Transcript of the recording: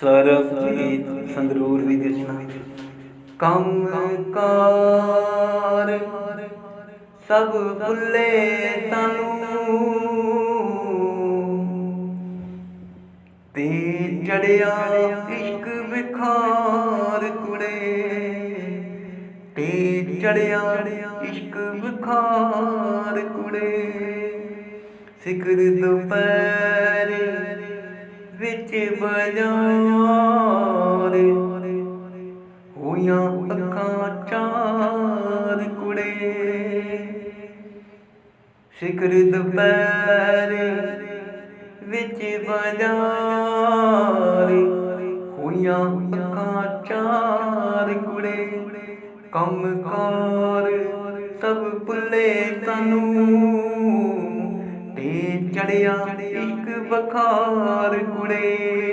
ਸਰਬਜੀਤ ਸੰਗਰੂਰ ਦੀ ਦਿਸ਼ਨਾ ਕੰਮ ਕਾਰ ਸਭ ਭੁੱਲੇ ਸਾਨੂੰ ਤੇ ਚੜਿਆ ਇਸ਼ਕ ਵਿਖਾਰ ਕੁੜੇ। ਤੇ ਚੜਿਆ ਇਸ਼ਕ ਵਿਖਾਰ ਕੁੜੇ। ਸਿਖਰ ਦੁਪਹਿਰ ਵਿੱਚ ਬਜਾਰ। ਹੋਈਆਂ ਅੱਖਾਂ ਚਾਰ ਕੁੜੇ। ਸਿਖਰ ਦੁਪਹਿਰ ਵਿੱਚ ਬਾਜ਼ਾਰ। ਹੋਈਆਂ ਅੱਖਾਂ ਚਾਰ ਕੁੜੇ। ਕੰਮ ਕਾਰ ਸਭ ਭੁੱਲੇ ਸਾਨੂੰ ਚੜਿਆ ਇੱਕ ਬਖਾਰ ਕੁੜੇ।